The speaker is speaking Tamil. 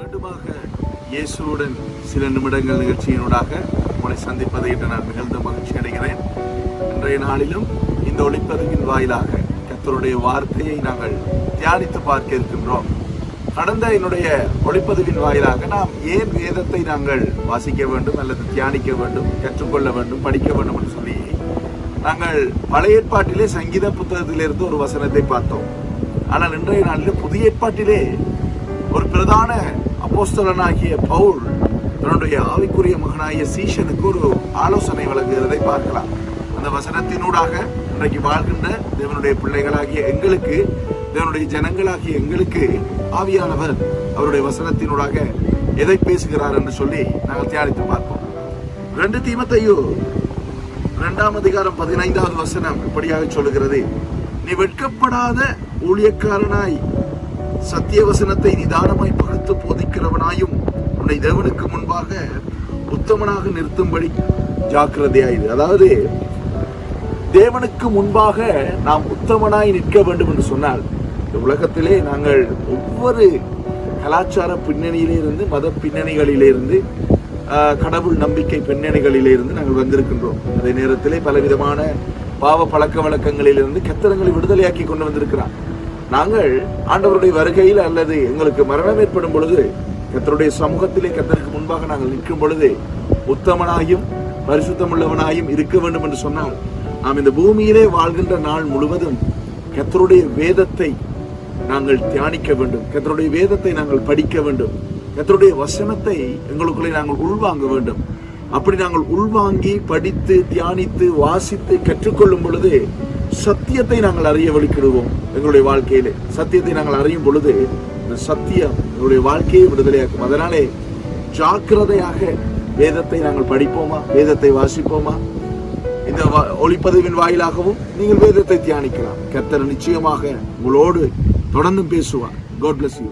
மீண்டுமாக இயேசுவுடன் சில நிமிடங்கள் நிகழ்ச்சியினூடாக உங்களை சந்திப்பதை என்று நான் மிகுந்த மகிழ்ச்சி அடைகிறேன். இன்றைய நாளிலும் இந்த ஒளிப்பதிவின் வாயிலாக கத்தருடைய வார்த்தையை நாங்கள் தியானித்து பார்க்க இருக்கின்றோம். கடந்த என்னுடைய ஒளிப்பதிவின் வாயிலாக நாம் ஏன் வேதத்தை நாங்கள் வாசிக்க வேண்டும் அல்லது தியானிக்க வேண்டும் கற்றுக்கொள்ள வேண்டும் படிக்க வேண்டும் என்று சொல்லி நாங்கள் பழைய ஏற்பாட்டிலே சங்கீத புத்தகத்திலிருந்து ஒரு வசனத்தை பார்த்தோம். ஆனால் இன்றைய நாளில் புதிய ஏற்பாட்டிலே ஒரு பிரதான அப்போஸ்தலனாகிய பவுல் தன்னுடைய ஆவிக்குரிய மகனாகிய சீஷனுக்கு ஒரு ஆலோசனை வழங்குகிறதை பார்க்கலாம். அந்த வசனத்தினூடாக இன்றைக்கு வாழ்கின்ற தேவனுடைய பிள்ளைகளாகிய எங்களுக்கு தேவனுடைய ஜனங்களாகிய எங்களுக்கு ஆவியானவர் அவருடைய வசனத்தினூடாக எதை பேசுகிறார் என்று சொல்லி நாங்கள் தியானித்து பார்ப்போம். ரெண்டு தீமத்தையோ இரண்டாம் அதிகாரம் பதினைந்தாவது வசனம் இப்படியாக சொல்லுகிறது. நீ வெட்கப்படாத ஊழியக்காரனாய் சத்திய வசனத்தை நிதானமாய் பகுத்து போதிக்கிறவனாயும் உன்னை தேவனுக்கு முன்பாக உத்தமனாக நிறுத்தும்படி ஜாக்கிரதையாயுது அதாவது தேவனுக்கு முன்பாக நாம் உத்தமனாய் நிற்க வேண்டும் என்று சொன்னால் இந்த உலகத்திலே நாங்கள் ஒவ்வொரு கலாச்சார பின்னணியிலிருந்து மத பின்னணிகளிலிருந்து ஆஹ், கடவுள் நம்பிக்கை பின்னணிகளிலிருந்து நாங்கள் வந்திருக்கின்றோம். அதே நேரத்திலே பலவிதமான பாவ பழக்க வழக்கங்களிலிருந்து கத்திரங்களை விடுதலையாக்கி கொண்டு வந்திருக்கிறான் நாங்கள் ஆண்டவருடைய வருகையில் அல்லது எங்களுக்கு மரணம் ஏற்படும் பொழுது கத்தருடைய சமூகத்திலே கத்தருக்கு முன்பாக நாங்கள் நிற்கும் பொழுது உத்தமனாயும் பரிசுத்தமுள்ளவனாயும் இருக்க வேண்டும் என்று சொன்னால் நாம் இந்த பூமியிலே வாழ்கின்ற நாள் முழுவதும் கத்தருடைய வேதத்தை நாங்கள் தியானிக்க வேண்டும். கத்தருடைய வேதத்தை நாங்கள் படிக்க வேண்டும். கத்தருடைய வசனத்தை எங்களுக்குள்ளே நாங்கள் உள்வாங்க வேண்டும். அப்படி நாங்கள் உள்வாங்கி படித்து தியானித்து வாசித்து கற்றுக்கொள்ளும் பொழுது சத்தியத்தை நாங்கள் அறிய வழிக்கிடுவோம் எங்களுடைய வாழ்க்கையிலே. சத்தியத்தை நாங்கள் அறியும் பொழுது இந்த சத்தியம் எங்களுடைய வாழ்க்கையை விடுதலையாக்கும். அதனாலே ஜாக்கிரதையாக வேதத்தை நாங்கள் படிப்போமா? வேதத்தை வாசிப்போமா? இந்த ஒளிப்பதிவின் வாயிலாகவும் நீங்கள் வேதத்தை தியானிக்கலாம். கர்த்தர் நிச்சயமாக உங்களோடு தொடர்ந்து பேசுவார். God bless you